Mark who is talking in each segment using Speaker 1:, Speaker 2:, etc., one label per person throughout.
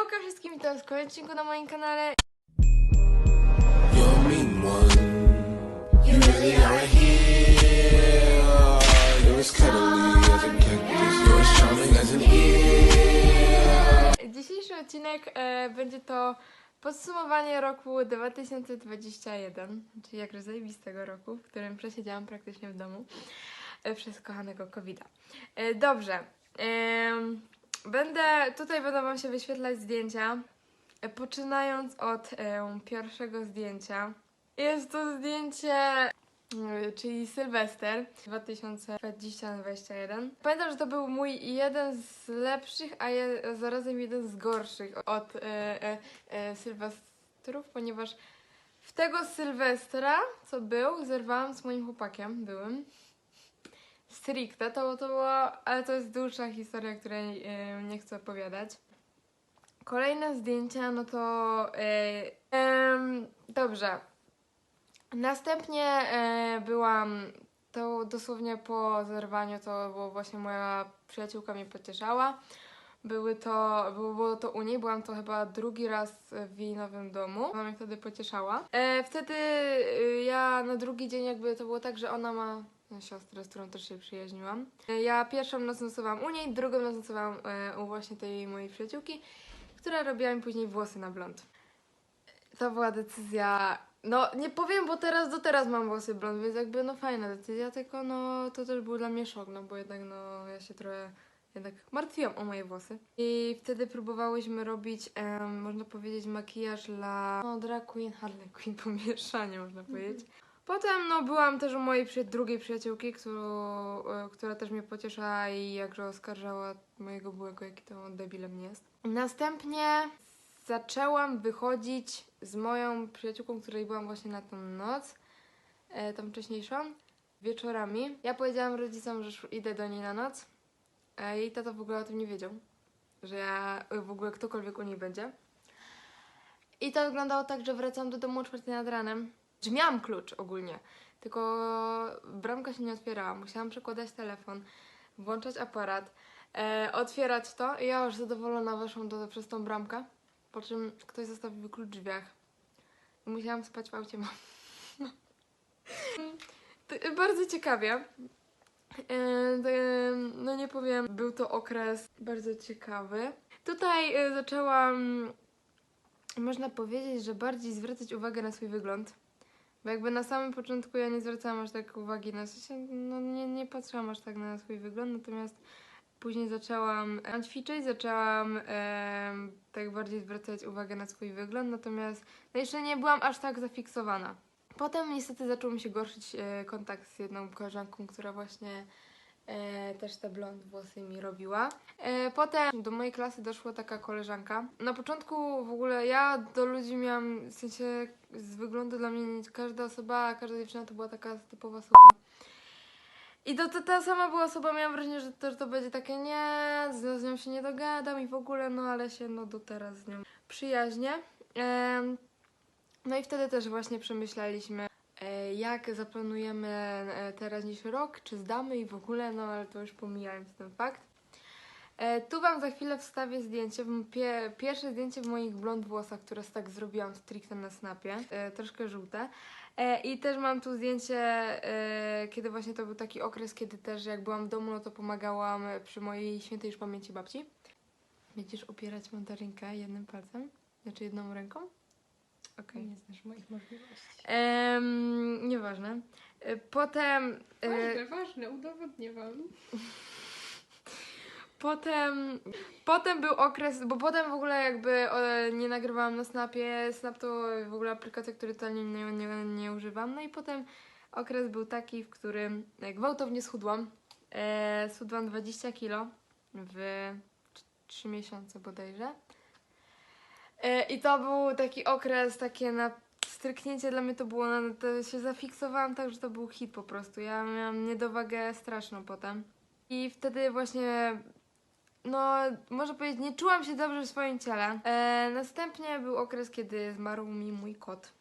Speaker 1: Siemka wszystkim, witam w kolejnym odcinku na moim kanale.
Speaker 2: A a a.
Speaker 1: Dzisiejszy odcinek e, będzie to podsumowanie roku 2021, czyli jakże zajebistego roku, w którym przesiedziałam praktycznie w domu e, przez kochanego covid e, Dobrze. em, będę, tutaj będą Wam się wyświetlać zdjęcia, e, poczynając od e, pierwszego zdjęcia. Jest to zdjęcie y, czyli Sylwester 2020-2021. Pamiętam, że to był mój jeden z lepszych, a je, zarazem jeden z gorszych od e, e, e, Sylwestrów, ponieważ w tego Sylwestra, co był, zerwałam z moim chłopakiem, byłym. Stricte, to, to było, ale to jest dłuższa historia, której e, nie chcę opowiadać. Kolejne zdjęcia, no to. E, em, dobrze. Następnie e, byłam, to dosłownie po zerwaniu, to było właśnie moja przyjaciółka mnie pocieszała. Były to, było, to u niej, byłam to chyba drugi raz w jej nowym domu. Ona mnie wtedy pocieszała. E, wtedy e, ja na drugi dzień jakby to było tak, że ona ma siostrę, z którą też się przyjaźniłam. E, ja pierwszą noc nocowałam u niej, drugą noc nocowałam e, u właśnie tej mojej przyjaciółki, która robiła mi później włosy na blond. To była decyzja. No, nie powiem, bo teraz do teraz mam włosy blond, więc jakby no fajna decyzja, tylko no to też był dla mnie szok, no bo jednak no ja się trochę jednak martwiłam o moje włosy. I wtedy próbowałyśmy robić, em, można powiedzieć, makijaż dla no, drag queen, Harley Quinn, pomieszanie można powiedzieć. Potem no byłam też u mojej przy, drugiej przyjaciółki, którą, e, która też mnie pocieszała i jakże oskarżała mojego byłego, jaki to debilem jest. Następnie zaczęłam wychodzić z moją przyjaciółką, której byłam właśnie na tą noc, e, tą wcześniejszą, wieczorami. Ja powiedziałam rodzicom, że idę do niej na noc, a jej tata w ogóle o tym nie wiedział, że ja e, w ogóle ktokolwiek u niej będzie. I to wyglądało tak, że wracam do domu o czwartej nad ranem. Że miałam klucz ogólnie, tylko bramka się nie otwierała. Musiałam przekładać telefon, włączać aparat, e, otwierać to i ja już zadowolona weszłam do, przez tą bramkę. Po czym ktoś zostawił klucz w drzwiach. I musiałam spać w aucie mam. To Bardzo ciekawie. E, e, No nie powiem, był to okres bardzo ciekawy. Tutaj e, zaczęłam, można powiedzieć, że bardziej zwracać uwagę na swój wygląd. Bo jakby na samym początku ja nie zwracałam aż tak uwagi na sensie, no nie, nie patrzyłam aż tak na swój wygląd, natomiast Później zaczęłam e, ćwiczyć, zaczęłam em, tak bardziej zwracać uwagę na swój wygląd, natomiast no jeszcze nie byłam aż tak zafiksowana. Potem niestety zaczął mi się gorszyć e, kontakt z jedną koleżanką, która właśnie e, też te blond włosy mi robiła. E, potem do mojej klasy doszła taka koleżanka. Na początku w ogóle ja do ludzi miałam, w sensie z wyglądu dla mnie nie- każda osoba, każda dziewczyna to była taka typowa suka. I to, to ta sama była osoba, miałam wrażenie, że to, że to będzie takie nie, z, nią się nie dogadam i w ogóle, no ale się no do teraz z nią przyjaźnie. No i wtedy też właśnie przemyśleliśmy, e, jak zaplanujemy e, teraźniejszy rok, czy zdamy i w ogóle, no ale to już pomijając ten fakt. E, tu Wam za chwilę wstawię zdjęcie, pie, pierwsze zdjęcie w moich blond włosach, które tak zrobiłam stricte na snapie, e, troszkę żółte. E, I też mam tu zdjęcie, e, kiedy właśnie to był taki okres, kiedy też jak byłam w domu, no to pomagałam przy mojej świętej już pamięci babci. Będziesz opierać mandarynkę jednym palcem? Znaczy jedną ręką? Okej.
Speaker 3: Nie znasz moich możliwości.
Speaker 1: Em, nieważne. E, Potem... e,
Speaker 3: Ważne, ważne, udowodnię wam.
Speaker 1: Potem, potem był okres, bo potem w ogóle jakby nie nagrywałam na Snapie. Snap to w ogóle aplikacja, której totalnie nie, nie, nie używam. No i potem okres był taki, w którym e, gwałtownie schudłam. E, schudłam 20 kilo w 3 miesiące bodajże. E, I to był taki okres, takie na stryknięcie dla mnie to było, na, to się zafiksowałam tak, że to był hit po prostu. Ja miałam niedowagę straszną potem. I wtedy właśnie no, można powiedzieć, nie czułam się dobrze w swoim ciele. E, następnie był okres, kiedy zmarł mi mój kot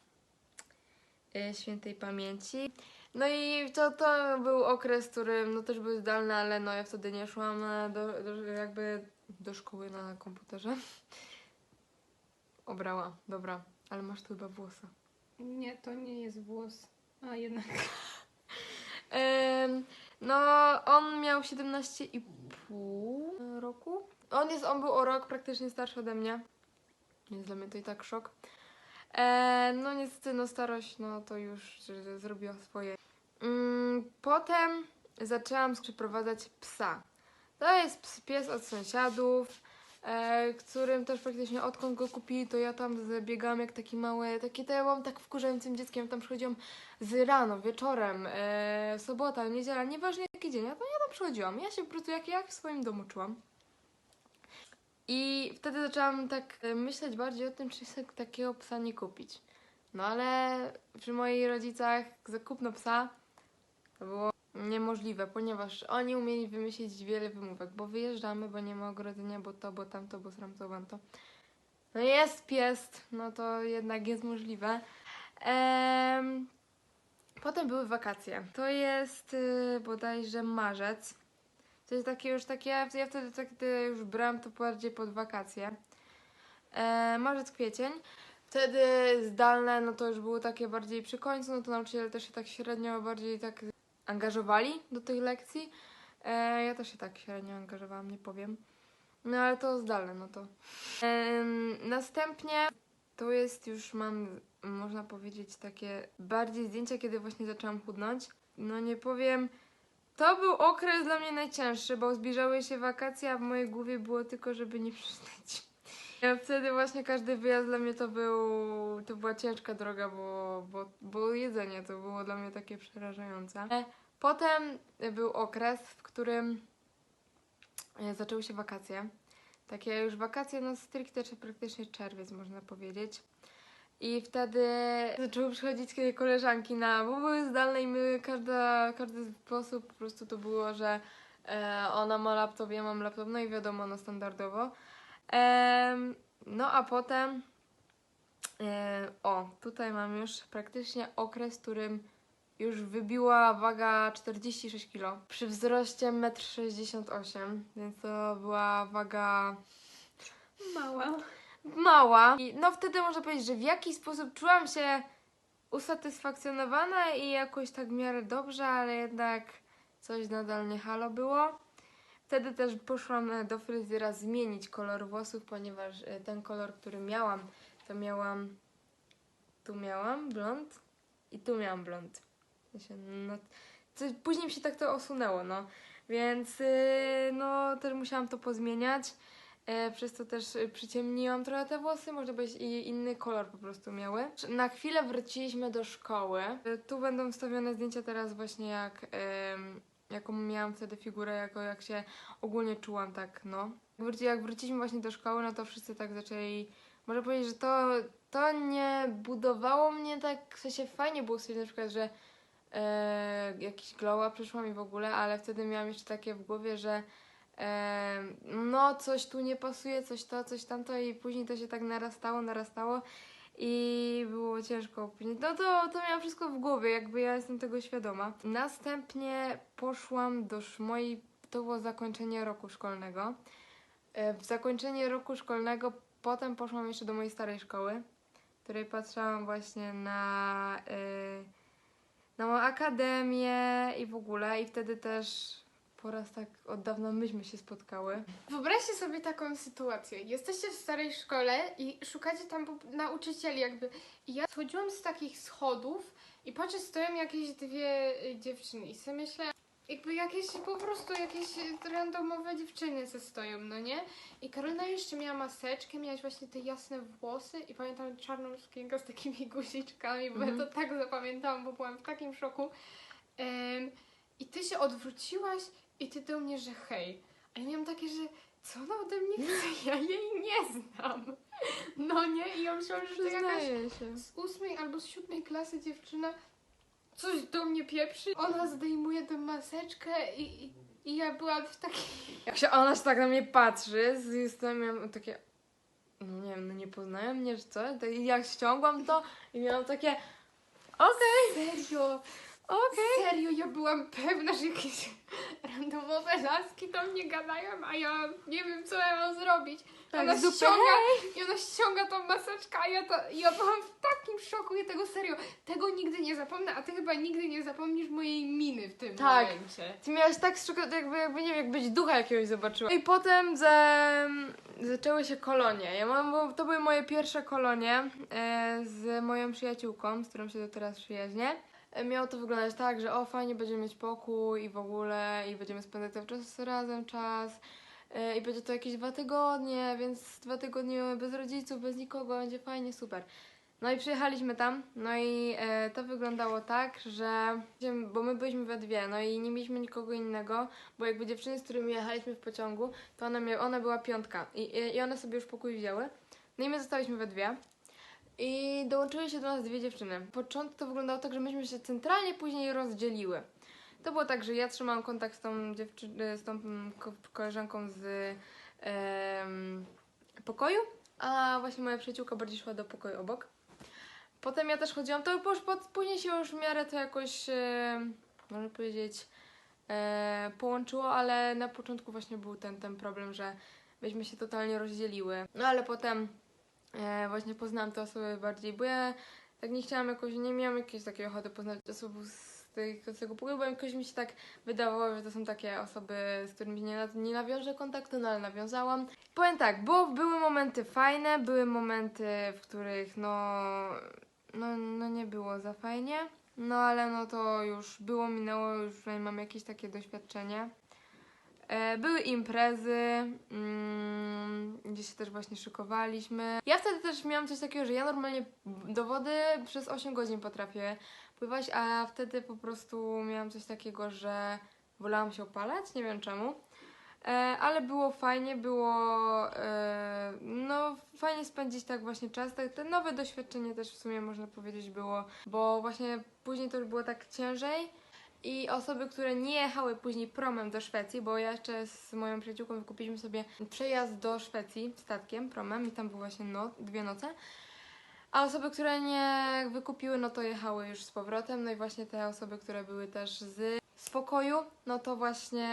Speaker 1: e, świętej pamięci. No i to, to był okres, w którym no też był zdalny, ale no ja wtedy nie szłam na, do, do, jakby do szkoły na komputerze. obrała. Dobra, ale masz tu chyba włosa.
Speaker 3: Nie, to nie jest włos. A jednak.
Speaker 1: Em, no, on miał 17,5 roku. On jest, on był o rok praktycznie starszy ode mnie. Więc dla mnie to i tak szok. E, no niestety, no starość, no to już zrobiła swoje. Mm, potem zaczęłam przyprowadzać psa. To jest pies od sąsiadów, e, którym też praktycznie odkąd go kupili, to ja tam biegałam jak taki mały, taki to ja byłam tak wkurzającym dzieckiem, tam przychodziłam z rano, wieczorem, e, sobota, niedziela, nieważne jaki dzień, ja tam, ja tam przychodziłam. Ja się po prostu jak, jak w swoim domu czułam. I wtedy zaczęłam tak e, myśleć bardziej o tym, czy sobie takiego psa nie kupić. No ale przy moich rodzicach zakupno psa to było niemożliwe, ponieważ oni umieli wymyślić wiele wymówek, bo wyjeżdżamy, bo nie ma ogrodzenia, bo to, bo tamto, bo sramto, to. No jest pies, no to jednak jest możliwe. Em, Potem były wakacje. To jest y, bodajże marzec. To jest takie już takie, ja wtedy tak y, już brałam to bardziej pod wakacje. E, marzec, kwiecień. Wtedy zdalne, no to już było takie bardziej przy końcu, no to nauczyciele też się tak średnio bardziej tak angażowali do tych lekcji. E, ja też się tak średnio angażowałam, nie powiem. No ale to zdalne, no to. Em, następnie to jest już mam, można powiedzieć, takie bardziej zdjęcia, kiedy właśnie zaczęłam chudnąć. No nie powiem, to był okres dla mnie najcięższy, bo zbliżały się wakacje, a w mojej głowie było tylko, żeby nie. Ja wtedy właśnie każdy wyjazd dla mnie to był, to była ciężka droga, bo, bo, bo jedzenie to było dla mnie takie przerażające. E, Potem był okres, w którym e, zaczęły się wakacje. Takie już wakacje, no stricte czy praktycznie czerwiec można powiedzieć. I wtedy zaczęły przychodzić koleżanki na, bo były zdalne i my, każda, każdy sposób po prostu to było, że e, ona ma laptop, ja mam laptop, no i wiadomo, no standardowo. Em, no a potem, e, o, tutaj mam już praktycznie okres, w którym już wybiła waga 46 kg. Przy wzroście 1,68 m, więc to była waga
Speaker 3: Mała.
Speaker 1: Mała. I no wtedy można powiedzieć, że w jakiś sposób czułam się usatysfakcjonowana i jakoś tak w miarę dobrze, ale jednak coś nadal nie halo było. Wtedy też poszłam e, do fryzjera zmienić kolor włosów, ponieważ e, ten kolor, który miałam, to miałam tu miałam blond i tu miałam blond. No, później mi się tak to osunęło, no. Więc yy, no też musiałam to pozmieniać. E, przez to też e, przyciemniłam trochę te włosy, może być i inny kolor po prostu miały. Na chwilę wróciliśmy do szkoły. E, Tu będą wstawione zdjęcia teraz właśnie jak, jaką miałam wtedy figurę, jako jak się ogólnie czułam tak, no. Jak wróciliśmy właśnie do szkoły, no to wszyscy tak zaczęli, może powiedzieć, że to, to nie budowało mnie tak, w sensie fajnie było sobie na przykład, że e, jakiś glow up przyszło mi w ogóle, ale wtedy miałam jeszcze takie w głowie, że no coś tu nie pasuje, coś to, coś tamto i później to się tak narastało, narastało i było ciężko później. No to, to miałam wszystko w głowie, jakby ja jestem tego świadoma. Następnie poszłam do mojej, to było zakończenie roku szkolnego. E, W zakończenie roku szkolnego potem poszłam jeszcze do mojej starej szkoły, w której patrzyłam właśnie na, e, na moją akademię i w ogóle i wtedy też po raz tak od dawna myśmy się spotkały.
Speaker 4: Wyobraźcie sobie taką sytuację. Jesteście w starej szkole i szukacie tam nauczycieli jakby. I ja schodziłam z takich schodów i patrzę, stoją jakieś dwie y, dziewczyny i sobie myślę, jakby jakieś po prostu jakieś randomowe dziewczyny se stoją, no nie? I Karolina jeszcze miała maseczkę, miałaś właśnie te jasne włosy i pamiętam czarną sukienkę z takimi guziczkami, bo ja to tak zapamiętałam, bo byłam w takim szoku. Em, I ty się odwróciłaś i ty do mnie, że hej. A ja miałam takie, że co ona ode mnie chce? Ja jej nie znam. No nie? I ja myślałam, że to jakaś
Speaker 1: Przyznaję się.
Speaker 4: z ósmej albo z siódmej klasy dziewczyna coś do mnie pieprzy. Ona zdejmuje tę maseczkę i, i, i ja byłam w takiej...
Speaker 1: Jak się ona się tak na mnie patrzy, z strony miałam takie, no nie wiem, no nie poznają mnie, czy co? To I jak ściągłam to i miałam takie, okej.
Speaker 4: Serio?
Speaker 1: Okej.
Speaker 4: Serio, ja byłam pewna, że jakieś randomowe laski do mnie gadają, a ja nie wiem, co ja mam zrobić.
Speaker 1: Tak,
Speaker 4: ona
Speaker 1: zupę,
Speaker 4: ściąga, I ona ściąga tą maseczkę, a ja, to, ja byłam w takim szoku, ja tego serio, tego nigdy nie zapomnę, a ty chyba nigdy nie zapomnisz mojej miny w tym
Speaker 1: Tak.
Speaker 4: momencie.
Speaker 1: Ty miałaś tak szokować, jakby, jakby, nie wiem, jakbyś ducha jakiegoś zobaczyła. I potem za, zaczęły się kolonie. Ja mam, bo to były moje pierwsze kolonie e, z moją przyjaciółką, z którą się do teraz przyjaźnię. Miało to wyglądać tak, że o fajnie, będziemy mieć pokój i w ogóle, i będziemy spędzać cały czas razem czas. E, I będzie to jakieś dwa tygodnie, więc dwa tygodnie bez rodziców, bez nikogo, będzie fajnie, super. No i przyjechaliśmy tam, no i e, to wyglądało tak, że, bo my byliśmy we dwie, no i nie mieliśmy nikogo innego, bo jakby dziewczyny, z którymi jechaliśmy w pociągu, to ona, mia, ona była piątka i, i one sobie już pokój wzięły. No i my zostaliśmy we dwie. I dołączyły się do nas dwie dziewczyny. Początek to wyglądało tak, że myśmy się centralnie później rozdzieliły. To było tak, że ja trzymałam kontakt z tą dziewczyną, z tą mm, ko- koleżanką z em, pokoju, a właśnie moja przyjaciółka bardziej szła do pokoju obok. Potem ja też chodziłam, to już później się już w miarę to jakoś, e, można powiedzieć, e, połączyło, ale na początku właśnie był ten, ten problem, że myśmy się totalnie rozdzieliły. No ale potem e, właśnie poznałam te osoby bardziej, bo ja tak nie chciałam jakoś, nie miałam jakiejś takiej ochoty poznać osób z, tej, z tego pokoju, bo jakoś mi się tak wydawało, że to są takie osoby, z którymi nie, nie nawiążę kontaktu, no ale nawiązałam. Powiem tak, bo były momenty fajne, były momenty, w których no, no, no nie było za fajnie. No ale no to już było, minęło, już mam jakieś takie doświadczenie. E, Były imprezy, mm, gdzie się też właśnie szykowaliśmy. Ja wtedy też miałam coś takiego, że ja normalnie do wody przez 8 godzin potrafię pływać, a wtedy po prostu miałam coś takiego, że wolałam się opalać, nie wiem czemu. E, ale było fajnie, było e, no fajnie spędzić tak właśnie czas. Te nowe doświadczenie też w sumie można powiedzieć było, bo właśnie później to już było tak ciężej. I osoby, które nie jechały później promem do Szwecji, bo ja jeszcze z moją przyjaciółką wykupiliśmy sobie przejazd do Szwecji statkiem, promem i tam były właśnie no, dwie noce. A osoby, które nie wykupiły, no to jechały już z powrotem. No i właśnie te osoby, które były też z spokoju, no to właśnie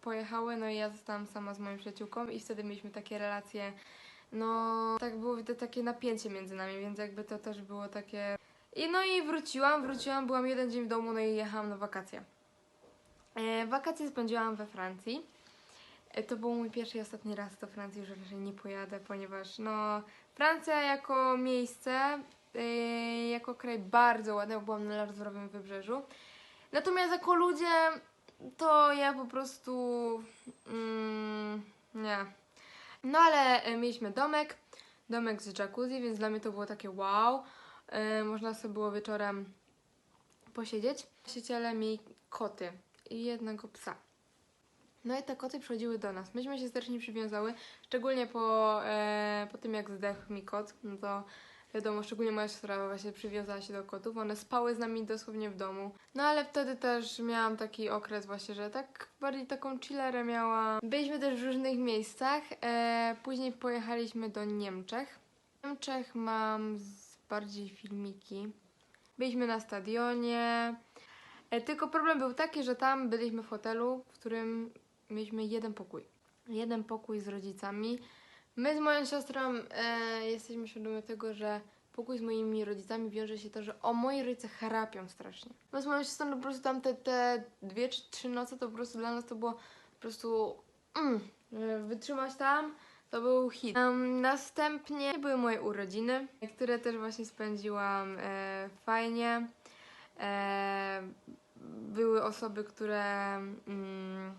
Speaker 1: pojechały. No i ja zostałam sama z moją przyjaciółką i wtedy mieliśmy takie relacje. No, tak było widać takie napięcie między nami, więc jakby to też było takie. I no i wróciłam, wróciłam, byłam jeden dzień w domu, no i jechałam na wakacje. E, wakacje spędziłam we Francji. E, to był mój pierwszy i ostatni raz do Francji, już raczej nie pojadę, ponieważ no Francja jako miejsce, e, jako kraj bardzo ładny, bo byłam na Larzurowym Wybrzeżu. Natomiast jako ludzie, to ja po prostu mm, nie. No ale e, mieliśmy domek, domek z jacuzzi, więc dla mnie to było takie wow. E, można sobie było wieczorem posiedzieć. Właściciele mieli koty i jednego psa. No i te koty przychodziły do nas. Myśmy się strasznie przywiązały, szczególnie po, e, po tym jak zdechł mi kot, no to wiadomo, szczególnie moja siostra właśnie przywiązała się do kotów. One spały z nami dosłownie w domu. No ale wtedy też miałam taki okres właśnie, że tak bardziej taką chillerę miałam. Byliśmy też w różnych miejscach. E, później pojechaliśmy do Niemczech. W Niemczech mam bardziej filmiki. Byliśmy na stadionie. E, tylko problem był taki, że tam byliśmy w hotelu, w którym mieliśmy jeden pokój. Jeden pokój z rodzicami. My z moją siostrą e, jesteśmy świadomi tego, że pokój z moimi rodzicami wiąże się to, że o moi rodzice chrapią strasznie. No z moją siostrą po prostu tam te, te dwie czy trzy noce to po prostu dla nas to było po prostu mm, wytrzymać tam to był hit. Em, następnie były moje urodziny, które też właśnie spędziłam e, fajnie. E, były osoby, które. Mm,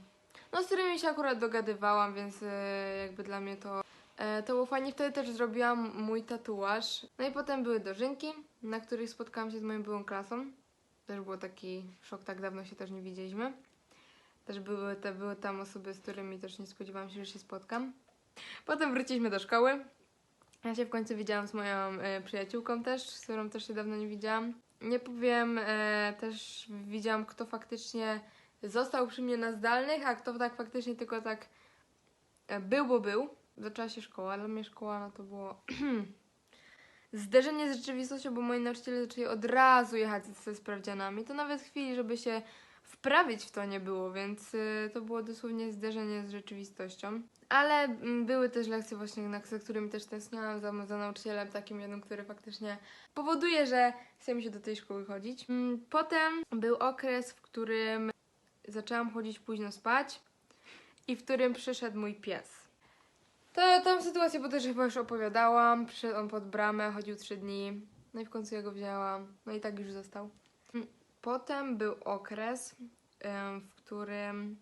Speaker 1: no, z którymi się akurat dogadywałam, więc e, jakby dla mnie to. E, to było fajnie. Wtedy też zrobiłam mój tatuaż. No i potem były dożynki, na których spotkałam się z moją byłą klasą. Też był taki szok, tak dawno się też nie widzieliśmy. Też były, te, były tam osoby, z którymi też nie spodziewałam się, że się spotkam. Potem wróciliśmy do szkoły. Ja się w końcu widziałam z moją e, przyjaciółką też, z którą też się dawno nie widziałam. Nie powiem, e, też widziałam, kto faktycznie został przy mnie na zdalnych, a kto tak faktycznie tylko tak e, był, bo był. Zaczęła się szkoła, dla mnie szkoła no to było zderzenie z rzeczywistością, bo moi nauczyciele zaczęli od razu jechać ze sprawdzianami. To nawet chwili, żeby się wprawić w to nie było, więc y, to było dosłownie zderzenie z rzeczywistością. Ale mm, były też lekcje właśnie, za którymi też tęskniłam za, za nauczycielem takim jednym, który faktycznie powoduje, że chce mi się do tej szkoły chodzić. Mm, Potem był okres, w którym zaczęłam chodzić późno spać i w którym przyszedł mój pies. To, tą sytuację, bo też chyba już opowiadałam. Przyszedł on pod bramę, chodził trzy dni. No i w końcu ja go wzięłam. No i tak już został. Potem był okres, w którym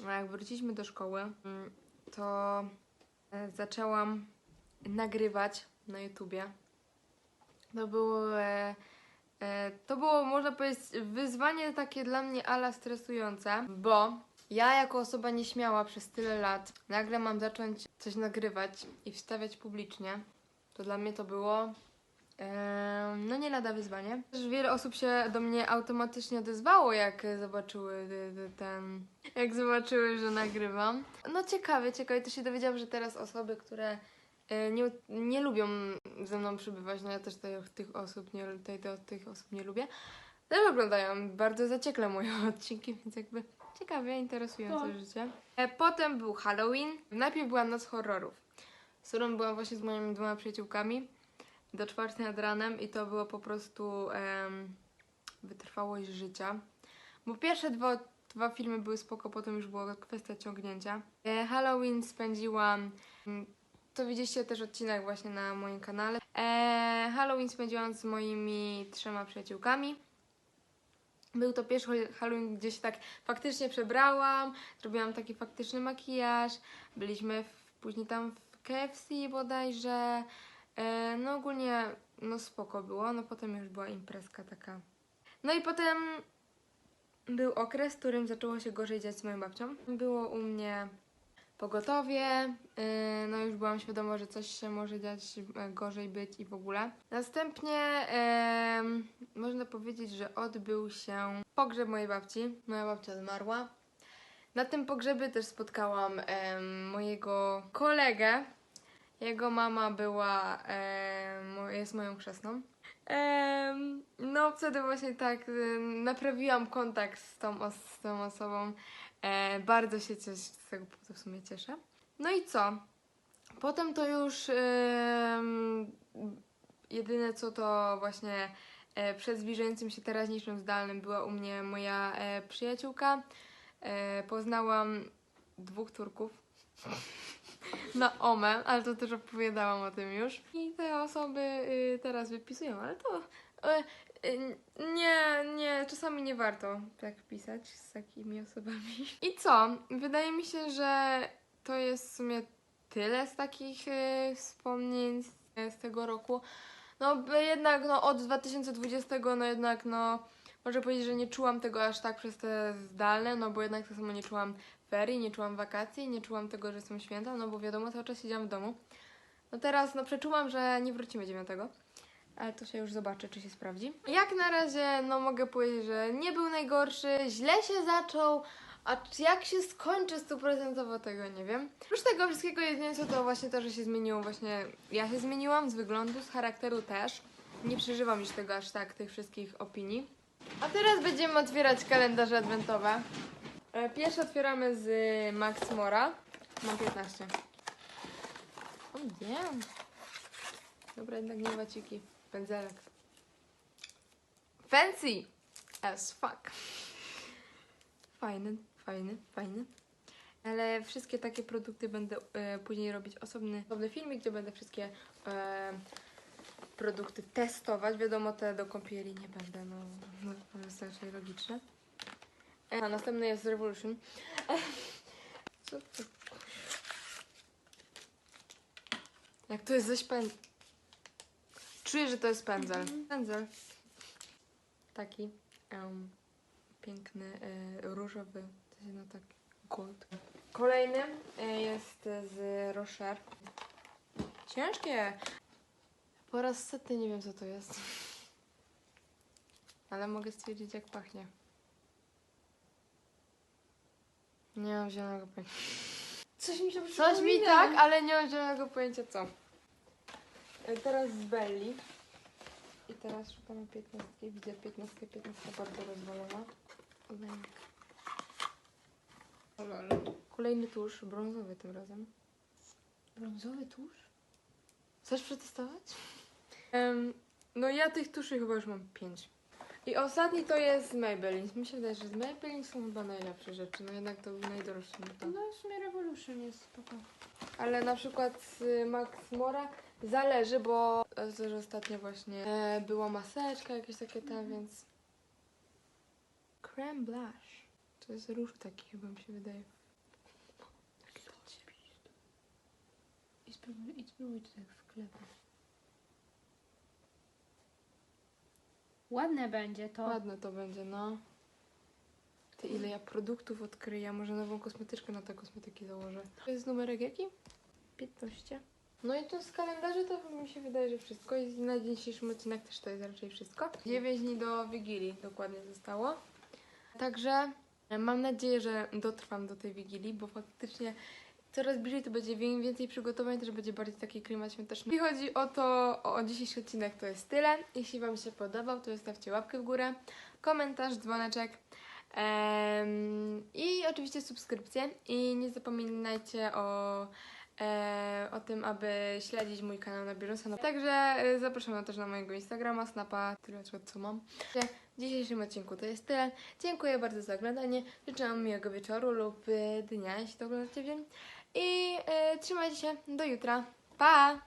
Speaker 1: no jak wróciliśmy do szkoły, to e, zaczęłam nagrywać na YouTubie. To było, e, e, to było, można powiedzieć, wyzwanie takie dla mnie ala stresujące, bo ja jako osoba nieśmiała przez tyle lat nagle mam zacząć coś nagrywać i wstawiać publicznie. To dla mnie to było No nie lada wyzwanie. Też wiele osób się do mnie automatycznie odezwało, jak zobaczyły y, y, ten... Jak zobaczyły, że nagrywam. No ciekawie, ciekawie. To się dowiedziałam, że teraz osoby, które y, nie, nie lubią ze mną przybywać, no ja też tej, tych osób nie, tej, tych osób nie lubię, też oglądają bardzo zaciekle moje odcinki, więc jakby ciekawie, interesujące
Speaker 3: Tak.
Speaker 1: życie. E, Potem był Halloween. Najpierw była Noc Horrorów, z którą byłam właśnie z moimi dwoma przyjaciółkami do czwartej nad ranem i to było po prostu wytrwałość życia. Bo pierwsze dwa, dwa filmy były spoko, potem już była kwestia ciągnięcia. E, Halloween spędziłam, mm, to widzieliście też odcinek właśnie na moim kanale. E, Halloween spędziłam z moimi trzema przyjaciółkami. Był to pierwszy Halloween, gdzie się tak faktycznie przebrałam, zrobiłam taki faktyczny makijaż, byliśmy w, później tam w KFC bodajże, no ogólnie no spoko było, no potem już była imprezka taka. No i potem był okres, w którym zaczęło się gorzej dziać z moją babcią. Było u mnie pogotowie, e, no już byłam świadoma, że coś się może dziać, e, gorzej być i w ogóle. Następnie można powiedzieć, że odbył się pogrzeb mojej babci. Moja babcia zmarła. Na tym pogrzebie też spotkałam mojego kolegę, jego mama była, mo- jest moją chrzestną. Em, no wtedy właśnie tak naprawiłam kontakt z tą, z tą osobą. E, bardzo się cieszę, z tego powodu w sumie cieszę. No i co? Potem to już em, jedyne co to właśnie e, przed zbliżającym się teraźniejszym zdalnym była u mnie moja e, przyjaciółka. E, poznałam dwóch Turków na OME, ale to też opowiadałam o tym już. I te osoby y, teraz wypisują, ale to y, y, nie, nie, czasami nie warto tak pisać z takimi osobami. I co? Wydaje mi się, że to jest w sumie tyle z takich wspomnień z, z tego roku. No by jednak no, od 2020 no jednak no może powiedzieć, że nie czułam tego aż tak przez te zdalne, no bo jednak tak samo nie czułam ferii, nie czułam wakacji, nie czułam tego, że są święta, no bo wiadomo, cały czas siedziałam w domu. No teraz, no przeczułam, że nie wrócimy dziewiątego, ale to się już zobaczy, czy się sprawdzi. Jak na razie, no mogę powiedzieć, że nie był najgorszy, źle się zaczął, a jak się skończy stuprocentowo, tego nie wiem. Oprócz tego wszystkiego jedynie co to właśnie to, że się zmieniło właśnie, ja się zmieniłam z wyglądu, z charakteru też. Nie przeżywam już tego aż tak, tych wszystkich opinii. A teraz będziemy otwierać kalendarze adwentowe. E, Pierwszy otwieramy z Max Mora. Mam 15. O nie. Dobra, jednak nie waciki. Pędzelek. Fancy! As fuck. Fajny, fajny, fajny. Ale wszystkie takie produkty będę e, później robić osobny, osobny filmik, gdzie będę wszystkie e, produkty testować. Wiadomo, te do kąpieli nie będę, no, no to jest raczej logiczne. A następny jest Revolution. Co to? Jak to jest pędzel. Czuję, że to jest pędzel. Pędzel. Taki em, piękny, e, różowy. To się no tak gold. Kolejny e, jest z Rocher. Ciężkie. Po raz setny nie wiem co to jest. Ale mogę stwierdzić jak pachnie. Nie mam zielonego pojęcia.
Speaker 3: Coś mi się
Speaker 1: Coś mi tak, ale nie mam zielonego pojęcia co. E, Teraz z Belli. I teraz szukamy 15. Widzę 15, 15 bardzo rozwalona. Olejnik. Kolejny tusz, brązowy tym razem.
Speaker 3: Brązowy tusz?
Speaker 1: Chcesz przetestować? Em, no ja tych tuszy chyba już mam 5. I ostatni to jest z Maybelline. Mi się wydaje, że z Maybelline są chyba najlepsze rzeczy. No jednak to był najdroższy. No to.
Speaker 3: No w sumie Revolution jest spoko.
Speaker 1: Ale na przykład z Max Mora zależy, bo też ostatnio właśnie e, była maseczka, jakieś takie tam, więc... Creme blush. To jest róż taki chyba mi się wydaje.
Speaker 3: I spróbuj, i spróbuj to tak wklepać. Ładne będzie to.
Speaker 1: Ładne to będzie, no. Ty, ile ja produktów odkryję. Może nową kosmetyczkę na te kosmetyki założę. To jest numerek jaki? 15. No i tu z kalendarza to mi się wydaje, że wszystko. I na dzisiejszym odcinek też to jest raczej wszystko. 9 dni do Wigilii dokładnie zostało. Także mam nadzieję, że dotrwam do tej Wigilii, bo faktycznie coraz bliżej to będzie więcej przygotowań, też będzie bardziej taki klimat świąteczny. Jeśli chodzi o to, o dzisiejszy odcinek to jest tyle. Jeśli Wam się podobał, to zostawcie łapkę w górę, komentarz, dzwoneczek i oczywiście subskrypcję. I nie zapominajcie o, e, o tym, aby śledzić mój kanał na bieżąco. Także e, zapraszam też na mojego Instagrama, Snapa, tyle co mam. W dzisiejszym odcinku to jest tyle. Dziękuję bardzo za oglądanie. Życzę miłego wieczoru lub dnia, jeśli to oglądacie w dzień. I e, trzymajcie się. Do jutra. Pa!